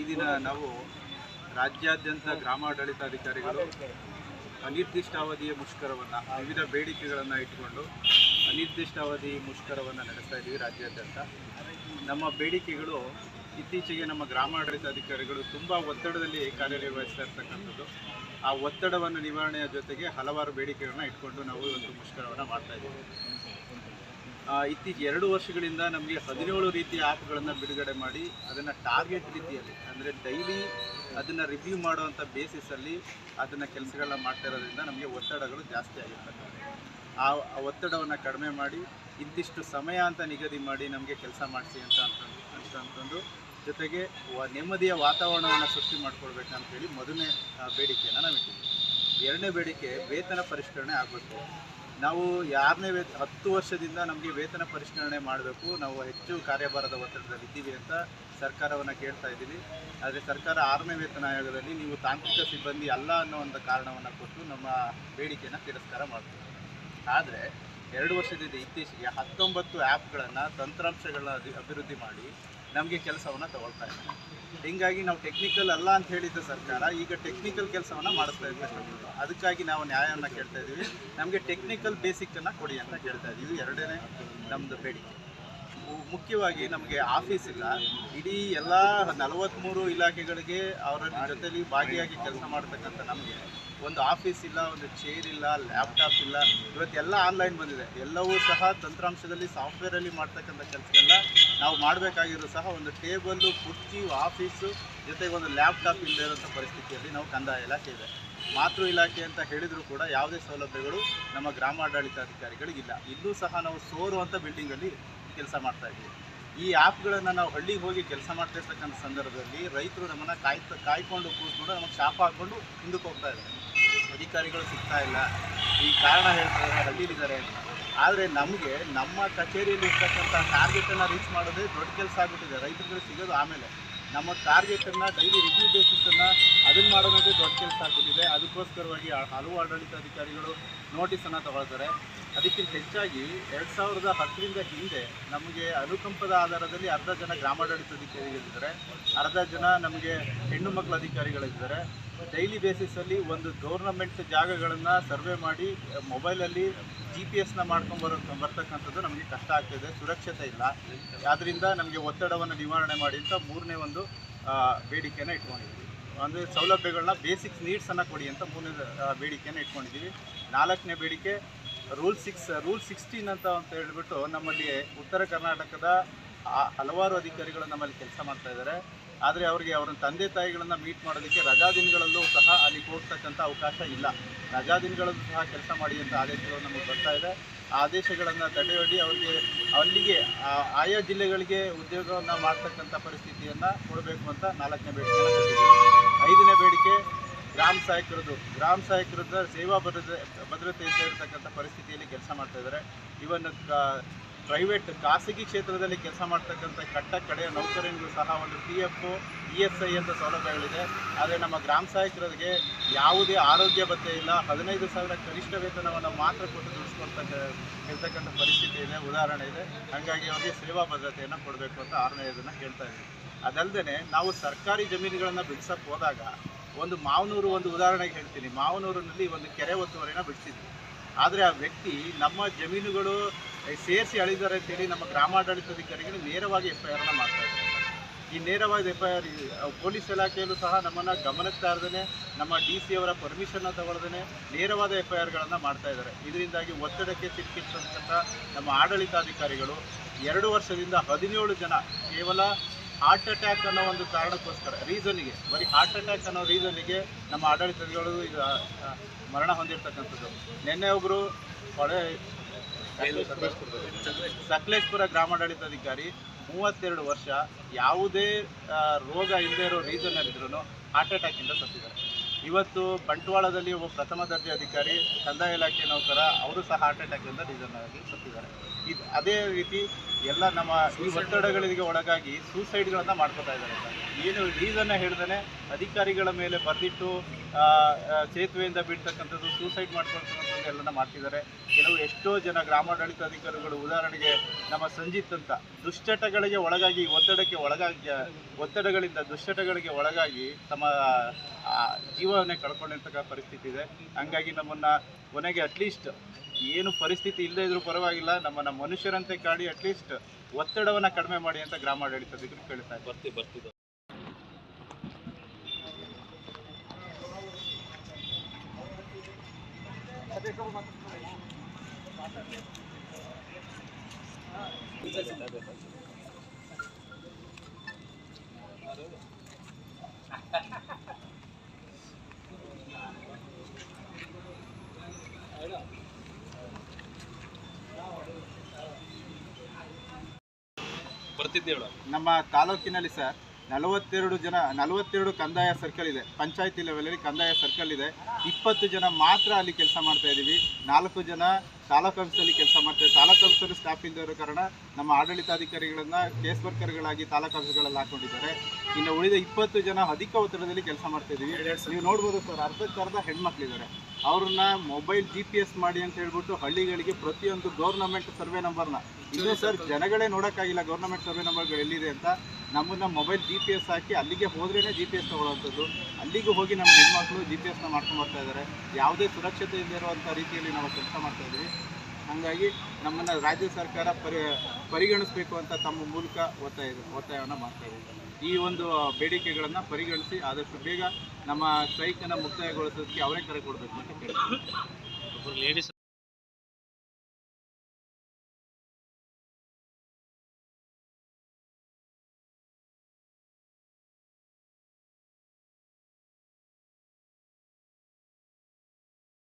ಈ ದಿನ ನಾವು ರಾಜ್ಯಾದ್ಯಂತ ಗ್ರಾಮಾಡಳಿತಾಧಿಕಾರಿಗಳು ಅನಿರ್ದಿಷ್ಟಾವಧಿಯ ಮುಷ್ಕರವನ್ನು, ವಿವಿಧ ಬೇಡಿಕೆಗಳನ್ನು ಇಟ್ಟುಕೊಂಡು ಅನಿರ್ದಿಷ್ಟಾವಧಿ ಮುಷ್ಕರವನ್ನು ನಡೆಸ್ತಾ ಇದ್ದೀವಿ ರಾಜ್ಯಾದ್ಯಂತ. ನಮ್ಮ ಬೇಡಿಕೆಗಳು ಇತ್ತೀಚೆಗೆ ನಮ್ಮ ಗ್ರಾಮಾಡಳಿತಾಧಿಕಾರಿಗಳು ತುಂಬ ಒತ್ತಡದಲ್ಲಿ ಕಾರ್ಯನಿರ್ವಹಿಸ್ತಾ ಇರ್ತಕ್ಕಂಥದ್ದು. ಆ ಒತ್ತಡವನ್ನು ನಿವಾರಣೆಯ ಜೊತೆಗೆ ಹಲವಾರು ಬೇಡಿಕೆಗಳನ್ನ ಇಟ್ಕೊಂಡು ನಾವು ಇವತ್ತು ಮುಷ್ಕರವನ್ನು ಮಾಡ್ತಾ ಇದ್ದೀವಿ. ಇತ್ತೀಚೆ ಎರಡು ವರ್ಷಗಳಿಂದ ನಮಗೆ ಹದಿನೇಳು ರೀತಿಯ ಆ್ಯಪ್ಗಳನ್ನು ಬಿಡುಗಡೆ ಮಾಡಿ ಅದನ್ನು ಟಾರ್ಗೆಟ್ ರೀತಿಯಲ್ಲಿ, ಅಂದರೆ ಡೈಲಿ ಅದನ್ನು ರಿವ್ಯೂ ಮಾಡುವಂಥ ಬೇಸಿಸಲ್ಲಿ ಅದನ್ನು ಕೆಲಸಗಳನ್ನ ಮಾಡ್ತಾ ಇರೋದ್ರಿಂದ ನಮಗೆ ಒತ್ತಡಗಳು ಜಾಸ್ತಿ ಆಗಿರ್ತವೆ ಆ ಒತ್ತಡವನ್ನು ಕಡಿಮೆ ಮಾಡಿ ಇಂತಿಷ್ಟು ಸಮಯ ಅಂತ ನಿಗದಿ ಮಾಡಿ ನಮಗೆ ಕೆಲಸ ಮಾಡಿಸಿ ಅಂತ ಅಂತ ಅಂತಂದು, ಜೊತೆಗೆ ನೆಮ್ಮದಿಯ ವಾತಾವರಣವನ್ನು ಸೃಷ್ಟಿ ಮಾಡ್ಕೊಳ್ಬೇಕಂತೇಳಿ ಮೊದಲನೇ ಬೇಡಿಕೆಯನ್ನು ನಾವು ಎರಡನೇ ಬೇಡಿಕೆ ವೇತನ ಪರಿಷ್ಕರಣೆ ಆಗಬೇಕು. ನಾವು ಯಾರನ್ನೇ ವೇ ಹತ್ತು ವರ್ಷದಿಂದ ನಮಗೆ ವೇತನ ಪರಿಷ್ಕರಣೆ ಮಾಡಬೇಕು, ನಾವು ಹೆಚ್ಚು ಕಾರ್ಯಭಾರದ ಒತ್ತಡದಲ್ಲಿ ಇದ್ದೀವಿ ಅಂತ ಸರ್ಕಾರವನ್ನು ಕೇಳ್ತಾ ಇದ್ದೀವಿ. ಆದರೆ ಸರ್ಕಾರ ಆರನೇ ವೇತನ ಆಯೋಗದಲ್ಲಿ ನೀವು ತಾಂತ್ರಿಕ ಸಿಬ್ಬಂದಿ ಅಲ್ಲ ಅನ್ನೋ ಒಂದು ಕಾರಣವನ್ನು ಕೊಟ್ಟು ನಮ್ಮ ಬೇಡಿಕೆಯನ್ನು ತಿರಸ್ಕಾರ ಮಾಡ್ತೀವಿ. ಆದರೆ ಎರಡು ವರ್ಷದಿಂದ ಇತ್ತೀಚೆಗೆ ಹತ್ತೊಂಬತ್ತು ಆ್ಯಪ್ಗಳನ್ನು ತಂತ್ರಾಂಶಗಳ ಅಭಿವೃದ್ಧಿ ಮಾಡಿ ನಮಗೆ ಕೆಲಸವನ್ನು ತಗೊಳ್ತಾ ಇದೆ ಹೀಗಾಗಿ ನಾವು ಟೆಕ್ನಿಕಲ್ ಅಲ್ಲ ಅಂತ ಹೇಳಿದ್ದ ಸರ್ಕಾರ, ಈಗ ಟೆಕ್ನಿಕಲ್ ಕೆಲಸವನ್ನು ಮಾಡಿಸ್ತಾ ಇದ್ದಾರೆ ಅದಕ್ಕಾಗಿ ನಾವು ನ್ಯಾಯವನ್ನು ಕೇಳ್ತಾ ಇದ್ದೀವಿ ನಮಗೆ ಟೆಕ್ನಿಕಲ್ ಬೇಸಿಕ್ಕನ್ನು ಕೊಡಿ ಅಂತ ಕೇಳ್ತಾ ಇದ್ದೀವಿ ಎರಡನೇ ನಮ್ಮದು ಬೇಡಿಕೆ. ಮುಖ್ಯವಾಗಿ ನಮಗೆ ಆಫೀಸ್ ಇಲ್ಲ. ಇಡೀ ಎಲ್ಲ ನಲವತ್ತ್ಮೂರು ಇಲಾಖೆಗಳಿಗೆ ಅವರ ಜೊತೆಲಿ ಭಾಗಿಯಾಗಿ ಕೆಲಸ ಮಾಡ್ತಕ್ಕಂಥ ನಮಗೆ ಒಂದು ಆಫೀಸ್ ಇಲ್ಲ, ಒಂದು ಚೇರ್ ಇಲ್ಲ ಲ್ಯಾಪ್ಟಾಪ್ ಇಲ್ಲ. ಇವತ್ತೆಲ್ಲ ಆನ್ಲೈನ್ ಬಂದಿದೆ. ಎಲ್ಲವೂ ಸಹ ತಂತ್ರಾಂಶದಲ್ಲಿ ಸಾಫ್ಟ್ವೇರಲ್ಲಿ ಮಾಡ್ತಕ್ಕಂಥ ಕೆಲಸಗಳನ್ನ ನಾವು ಮಾಡಬೇಕಾಗಿರೋ ಸಹ ಒಂದು ಟೇಬಲ್ಲು ಕುರ್ಚಿ ಆಫೀಸು ಜೊತೆಗೆ ಒಂದು ಲ್ಯಾಪ್ಟಾಪ್ ಇಲ್ಲದೆ ಇರೋಂಥ ಪರಿಸ್ಥಿತಿಯಲ್ಲಿ ನಾವು ಕಂದಾಯ ಇಲಾಖೆ ಇದೆ. ಮಾತೃ ಇಲಾಖೆ ಅಂತ ಹೇಳಿದರೂ ಕೂಡ ಯಾವುದೇ ಸೌಲಭ್ಯಗಳು ನಮ್ಮ ಗ್ರಾಮಾಡಳಿತಾಧಿಕಾರಿಗಳಿಗಿಲ್ಲ. ಇಲ್ಲೂ ಸಹ ನಾವು ಸೋರುವಂಥ ಬಿಲ್ಡಿಂಗಲ್ಲಿ ಕೆಲಸ ಮಾಡ್ತಾ ಇದ್ದೀವಿ. ಈ ಆ್ಯಪ್ಗಳನ್ನು ನಾವು ಹಳ್ಳಿಗೆ ಹೋಗಿ ಕೆಲಸ ಮಾಡ್ತಾ ಇರ್ತಕ್ಕಂಥ ಸಂದರ್ಭದಲ್ಲಿ ರೈತರು ನಮ್ಮನ್ನು ಕಾಯ್ತಾ, ಕಾಯ್ಕೊಂಡು ಕೂತ್ಕೊಂಡು ನಮಗೆ ಶಾಪ ಹಾಕ್ಕೊಂಡು ಹಿಂದಕ್ಕೆ ಹೋಗ್ತಾ ಇದ್ದಾರೆ. ಅಧಿಕಾರಿಗಳು ಸಿಗ್ತಾ ಇಲ್ಲ. ಈ ಕಾರಣ ಹೇಳ್ತಾರೆ ಹಳ್ಳಿಲಿದ್ದಾರೆ ಅಂತ. ಆದರೆ ನಮಗೆ ನಮ್ಮ ಕಚೇರಿಯಲ್ಲಿ ಇರ್ತಕ್ಕಂಥ ಟಾರ್ಗೆಟನ್ನು ರೀಚ್ ಮಾಡೋದೇ ದೊಡ್ಡ ಕೆಲಸ ಆಗಿಬಿಟ್ಟಿದೆ. ರೈತರುಗಳು ಸಿಗೋದು ಆಮೇಲೆ. ನಮ್ಮ ಟಾರ್ಗೆಟನ್ನು ಡೈಲಿ ರಿವ್ಯೂ ಬೇಸಿಸನ್ನು ಅದನ್ನು ಮಾಡೋದಕ್ಕೆ ದೊಡ್ಡ ಕೆಲಸ ಆಗ್ಬಿಟ್ಟಿದೆ. ಅದಕ್ಕೋಸ್ಕರವಾಗಿ ಹಲವು ಆಡಳಿತಾಧಿಕಾರಿಗಳು ನೋಟಿಸನ್ನು ತಗೊಳ್ತಾರೆ. ಅದಕ್ಕಿಂತ ಹೆಚ್ಚಾಗಿ ಎರಡು ಸಾವಿರದ ಹತ್ತರಿಂದ ಹಿಂದೆ ನಮಗೆ ಅನುಕಂಪದ ಆಧಾರದಲ್ಲಿ ಅರ್ಧ ಜನ ಗ್ರಾಮಾಡಳಿತ ಅಧಿಕಾರಿಗಳಿದ್ದಾರೆ. ಅರ್ಧ ಜನ ನಮಗೆ ಹೆಣ್ಣು ಮಕ್ಕಳ ಅಧಿಕಾರಿಗಳಿದ್ದಾರೆ. ಡೈಲಿ ಬೇಸಿಸಲ್ಲಿ ಒಂದು ಗೌರ್ನಮೆಂಟ್ ಜಾಗಗಳನ್ನು ಸರ್ವೆ ಮಾಡಿ ಮೊಬೈಲಲ್ಲಿ ಜಿ ಪಿ ಎಸ್ನ ಮಾಡ್ಕೊಂಬರೋ ಬರ್ತಕ್ಕಂಥದ್ದು ನಮಗೆ ಕಷ್ಟ ಆಗ್ತಿದೆ. ಸುರಕ್ಷತೆ ಇಲ್ಲ. ಆದ್ದರಿಂದ ನಮಗೆ ಒತ್ತಡವನ್ನು ನಿವಾರಣೆ ಮಾಡಿ ಅಂತ ಮೂರನೇ ಒಂದು ಬೇಡಿಕೆಯನ್ನು ಇಟ್ಕೊಂಡಿದ್ದೀವಿ ಅಂದರೆ ಸೌಲಭ್ಯಗಳನ್ನ ಬೇಸಿಕ್ಸ್ ನೀಡ್ಸನ್ನು ಕೊಡಿ ಅಂತ ಮೂರನೇ ಬೇಡಿಕೆಯನ್ನು ಇಟ್ಕೊಂಡಿದ್ದೀವಿ ನಾಲ್ಕನೇ ಬೇಡಿಕೆ ರೂಲ್ ಸಿಕ್ಸ್ ರೂಲ್ ಸಿಕ್ಸ್ಟೀನ್ ಅಂತ ಅಂತ ಹೇಳಿಬಿಟ್ಟು ನಮ್ಮಲ್ಲಿ ಉತ್ತರ ಕರ್ನಾಟಕದ ಹಲವಾರು ಅಧಿಕಾರಿಗಳು ನಮ್ಮಲ್ಲಿ ಕೆಲಸ ಮಾಡ್ತಾ ಇದ್ದಾರೆ. ಆದರೆ ಅವರಿಗೆ ಅವರ ತಂದೆ ತಾಯಿಗಳನ್ನು ಮೀಟ್ ಮಾಡೋದಕ್ಕೆ ರಜಾ ದಿನಗಳಲ್ಲೂ ಸಹ ಅಲ್ಲಿಗೆ ಹೋಗ್ತಕ್ಕಂಥ ಅವಕಾಶ ಇಲ್ಲ. ರಜಾ ದಿನಗಳಲ್ಲೂ ಸಹ ಕೆಲಸ ಮಾಡಿ ಅಂತ ಆದೇಶಗಳು ನಮಗೆ ಬರ್ತಾ ಇದೆ. ಆ ಆದೇಶಗಳನ್ನು ತಡೆಯೊಡ್ಡಿ ಅವರಿಗೆ ಅಲ್ಲಿಗೆ ಆಯಾ ಜಿಲ್ಲೆಗಳಿಗೆ ಉದ್ಯೋಗವನ್ನು ಮಾಡ್ತಕ್ಕಂಥ ಪರಿಸ್ಥಿತಿಯನ್ನು ಕೊಡಬೇಕು ಅಂತ ನಾಲ್ಕನೇ ಬೇಡಿಕೆ ಐದನೇ ಬೇಡಿಕೆ ಗ್ರಾಮ ಸಹಾಯಕರದ್ದು ಗ್ರಾಮ ಸಹಾಯಕರದ ಸೇವಾ ಭದ್ರತೆ ಭದ್ರತೆಯಿಂದ ಇರತಕ್ಕಂಥ ಪರಿಸ್ಥಿತಿಯಲ್ಲಿ ಕೆಲಸ ಮಾಡ್ತಾ ಇದ್ದಾರೆ. ಇವನ್ ಪ್ರೈವೇಟ್ ಖಾಸಗಿ ಕ್ಷೇತ್ರದಲ್ಲಿ ಕೆಲಸ ಮಾಡ್ತಕ್ಕಂಥ ಕಟ್ಟ ಕಡೆಯ ನೌಕರನಿಗೂ ಸಹ ಒಂದು P F E S I ಅಂತ ಸೌಲಭ್ಯಗಳಿದೆ. ಆದರೆ ನಮ್ಮ ಗ್ರಾಮ ಸಹಾಯಕರಿಗೆ ಯಾವುದೇ ಆರೋಗ್ಯ ಭತ್ತೆ ಇಲ್ಲ. ಹದಿನೈದು ಸಾವಿರ ಕನಿಷ್ಠ ವೇತನವನ್ನು ಮಾತ್ರ ಕೊಟ್ಟು ದುಡಿಸ್ಕೊಳ್ತಕ್ಕ ಇರ್ತಕ್ಕಂಥ ಪರಿಸ್ಥಿತಿ ಇದೆ, ಉದಾಹರಣೆ ಇದೆ. ಹಾಗಾಗಿ ಅವರಿಗೆ ಸೇವಾ ಭದ್ರತೆಯನ್ನು ಕೊಡಬೇಕು ಅಂತ ಆರನೆಯದನ್ನು ಕೇಳ್ತಾ ಇದ್ದೀವಿ ಅದಲ್ಲದೆ ನಾವು ಸರ್ಕಾರಿ ಜಮೀನುಗಳನ್ನು ಬಿಡಿಸಕ್ಕೆ ಹೋದಾಗ ಒಂದು ಮಾವನೂರು ಒಂದು ಉದಾಹರಣೆಗೆ ಹೇಳ್ತೀನಿ. ಮಾವನೂರಿನಲ್ಲಿ ಒಂದು ಕೆರೆ ಒತ್ತುವರಿನ ಬಿಡಿಸಿದ್ವಿ. ಆದರೆ ಆ ವ್ಯಕ್ತಿ ನಮ್ಮ ಜಮೀನುಗಳು ಸೇರಿಸಿ ಅಳಿದ್ದಾರೆ ಅಂತೇಳಿ ನಮ್ಮ ಗ್ರಾಮಾಡಳಿತಾಧಿಕಾರಿಗಳು ನೇರವಾಗಿ ಎಫ್ ಐ ಆರ್ನ ಮಾಡ್ತಾ ಇದ್ದಾರೆ. ಈ ನೇರವಾದ ಎಫ್ ಐ ಆರ್ ಪೊಲೀಸ್ ಇಲಾಖೆಯಲ್ಲೂ ಸಹ ನಮ್ಮನ್ನು ಗಮನಕ್ಕೆ ತಾರದೇ ನಮ್ಮ ಡಿ ಸಿ ಅವರ ಪರ್ಮಿಷನ್ನ ತಗೊಳ್ದೇ ನೇರವಾದ ಎಫ್ ಐ ಆರ್ಗಳನ್ನು ಮಾಡ್ತಾ ಇದ್ದಾರೆ. ಇದರಿಂದಾಗಿ ಒತ್ತಡಕ್ಕೆ ಸಿಕ್ಕಿರ್ತಕ್ಕಂಥ ನಮ್ಮ ಆಡಳಿತಾಧಿಕಾರಿಗಳು ಎರಡು ವರ್ಷದಿಂದ ಹದಿನೇಳು ಜನ ಕೇವಲ ಹಾರ್ಟ್ ಅಟ್ಯಾಕ್ ಅನ್ನೋ ಒಂದು ಕಾರಣಕ್ಕೋಸ್ಕರ ರೀಸನಿಗೆ ಬರೀ ಹಾರ್ಟ್ ಅಟ್ಯಾಕ್ ಅನ್ನೋ ರೀಸನಿಗೆ ನಮ್ಮ ಆಡಳಿತಗಳು ಈಗ ಮರಣ ಹೊಂದಿರತಕ್ಕಂಥದ್ದು. ನಿನ್ನೆ ಒಬ್ಬರು ಹೊಳೆ ಸಕಲೇಶ್ಪುರ ಗ್ರಾಮಾಡಳಿತಾಧಿಕಾರಿ ಮೂವತ್ತೆರಡು ವರ್ಷ ಯಾವುದೇ ರೋಗ ಇಲ್ಲದೆ ಇರೋ ರೀಸನ್ ಹಾರ್ಟ್ ಅಟ್ಯಾಕಿಂದ ಸತ್ತಿದ್ದಾರೆ. ಇವತ್ತು ಬಂಟ್ವಾಳದಲ್ಲಿ ಒಬ್ಬ ಪ್ರಥಮ ದರ್ಜೆ ಅಧಿಕಾರಿ, ಕಂದಾಯ ಇಲಾಖೆ ನೌಕರ, ಅವರು ಸಹ ಹಾರ್ಟ್ ಅಟ್ಯಾಕಿಂದ ರೀಸನ್ ಆಗಿ ಸತ್ತಿದ್ದಾರೆ. ಇದು, ಅದೇ ರೀತಿ ಎಲ್ಲ ನಮ್ಮ ಈ ಒತ್ತಡಗಳಿಗೆ ಒಳಗಾಗಿ ಸೂಸೈಡ್ಗಳನ್ನು ಮಾಡ್ಕೋತಾ ಇದ್ದಾರೆ. ಏನು ರೀಸನ್ನ ಹೇಳ್ದೇನೆ ಅಧಿಕಾರಿಗಳ ಮೇಲೆ ಬರೆದಿಟ್ಟು ಸೇತುವೆಯಿಂದ ಬೀಳ್ತಕ್ಕಂಥದ್ದು ಸೂಸೈಡ್ ಮಾಡ್ಕೊಳ್ತಕ್ಕಂಥದ್ದು ಎಲ್ಲನ ಮಾಡ್ತಿದ್ದಾರೆ ಕೆಲವು ಎಷ್ಟೋ ಜನ ಗ್ರಾಮಾಡಳಿತ ಅಧಿಕಾರಿಗಳು ಉದಾಹರಣೆಗೆ ನಮ್ಮ ಸಂಜಿತ್ ಅಂತ, ದುಶ್ಚಟಗಳಿಗೆ ಒಳಗಾಗಿ ಒತ್ತಡಕ್ಕೆ ಒಳಗಾಗಿ, ಒತ್ತಡಗಳಿಂದ ದುಶ್ಚಟಗಳಿಗೆ ಒಳಗಾಗಿ ತಮ್ಮ ಜೀವವನ್ನೇ ಕಳ್ಕೊಂಡಿರ್ತಕ್ಕ ಪರಿಸ್ಥಿತಿ ಇದೆ ಹಂಗಾಗಿ ನಮ್ಮನ್ನ ಕೊನೆಗೆ ಅಟ್ಲೀಸ್ಟ್ ಏನು ಪರಿಸ್ಥಿತಿ ಇಲ್ಲದೆ ಇದ್ರೂ ಪರವಾಗಿಲ್ಲ. ನಮ್ಮನ್ನ ಮನುಷ್ಯರಂತೆ ಕಾಡಿ ಅಟ್ಲೀಸ್ಟ್ ಒತ್ತಡವನ್ನ ಕಡಿಮೆ ಮಾಡಿ ಅಂತ ಗ್ರಾಮಾಡಳಿತದಿದ್ರು ಕೇಳ್ತಾ ಬರ್ತಿ ಬರ್ತಿದ್ದು ಬರ್ತಿದ್ದೆ ಹೇಳು ನಮ್ಮ ತಾಲೂಕಿನಲ್ಲಿ ಸರ್ ನಲವತ್ತೆರಡು ಜನ ನಲವತ್ತೆರಡು ಕಂದಾಯ ಸರ್ಕಲ್ ಇದೆ. ಪಂಚಾಯತಿ ಲೆವೆಲಲ್ಲಿ ಕಂದಾಯ ಸರ್ಕಲ್ ಇದೆ. ಇಪ್ಪತ್ತು ಜನ ಮಾತ್ರ ಅಲ್ಲಿ ಕೆಲಸ ಮಾಡ್ತಾ ಇದ್ದೀವಿ. ನಾಲ್ಕು ಜನ ತಾಲೂಕು ಆಫೀಸಲ್ಲಿ ಕೆಲಸ ಮಾಡ್ತಾರೆ ತಾಲೂಕು ಆಫೀಸಲ್ಲಿ ಸ್ಟಾಫ್ ಇರೋ ಕಾರಣ ನಮ್ಮ ಆಡಳಿತಾಧಿಕಾರಿಗಳನ್ನು ಕೇಸ್ ವರ್ಕರ್ಗಳಾಗಿ ತಾಲೂಕು ಆಫೀಸ್ಗಳಲ್ಲಿ ಹಾಕೊಂಡಿದ್ದಾರೆ. ಇನ್ನು ಉಳಿದ ಇಪ್ಪತ್ತು ಜನ ಅಧಿಕ ಒತ್ತಡದಲ್ಲಿ ಕೆಲಸ ಮಾಡ್ತಾ ಇದ್ದೀವಿ. ನೀವು ನೋಡ್ಬೋದು ಸರ್ ಅರ್ಧ ಸಾವಿರದ ಹೆಣ್ಮಕ್ಳಿದ್ದಾರೆ. ಅವ್ರನ್ನ ಮೊಬೈಲ್ ಜಿ ಪಿ ಎಸ್ ಮಾಡಿ ಅಂತ ಹೇಳ್ಬಿಟ್ಟು ಹಳ್ಳಿಗಳಿಗೆ ಪ್ರತಿಯೊಂದು ಗೌರ್ನಮೆಂಟ್ ಸರ್ವೆ ನಂಬರ್ನ ಇದು ಸರ್ ಜನಗಳೇ ನೋಡೋಕ್ಕಾಗಿಲ್ಲ ಗೌರ್ನಮೆಂಟ್ ಸರ್ವೆ ನಂಬರ್ಗಳು ಎಲ್ಲಿದೆ ಅಂತ. ನಮ್ಮನ್ನ ಮೊಬೈಲ್ ಜಿ ಪಿ ಎಸ್ ಹಾಕಿ ಅಲ್ಲಿಗೆ ಹೋದ್ರೇ ಜಿ ಪಿ ಎಸ್ ತೊಗೊಳ್ಳೋಂಥದ್ದು ಅಲ್ಲಿಗೂ ಹೋಗಿ ನಮ್ಮ ಹೆಣ್ಮಕ್ಳು ಜಿ ಪಿ ಎಸ್ನ ಮಾಡ್ಕೊಂಡು ಬರ್ತಾ ಇದ್ದಾರೆ. ಯಾವುದೇ ಸುರಕ್ಷತೆ ಇಲ್ಲದೆ ಇರುವಂಥ ರೀತಿಯಲ್ಲಿ ನಾವು ಕೆಲಸ ಮಾಡ್ತಾ ಇದ್ದೀವಿ. ಹಾಗಾಗಿ ನಮ್ಮನ್ನ ರಾಜ್ಯ ಸರ್ಕಾರ ಪರಿ, ಪರಿಗಣಿಸಬೇಕು ಅಂತ ತಮ್ಮ ಮೂಲಕ ಒತ್ತಾಯ, ಒತ್ತಾಯವನ್ನು ಮಾಡ್ತಾ ಈ ಒಂದು ಬೇಡಿಕೆಗಳನ್ನು ಪರಿಗಣಿಸಿ ಆದಷ್ಟು ಬೇಗ ನಮ್ಮ ಸ್ಟ್ರೈಕ್ ಸ್ಟ್ರೈಕನ್ನು ಮುಕ್ತಾಯಗೊಳಿಸೋದಕ್ಕೆ ಅವರೇ ಕರೆ ಕೊಡಬೇಕು ಅಂತ ಕೇಳ್ತೀವಿ ಲೇಡೀಸ್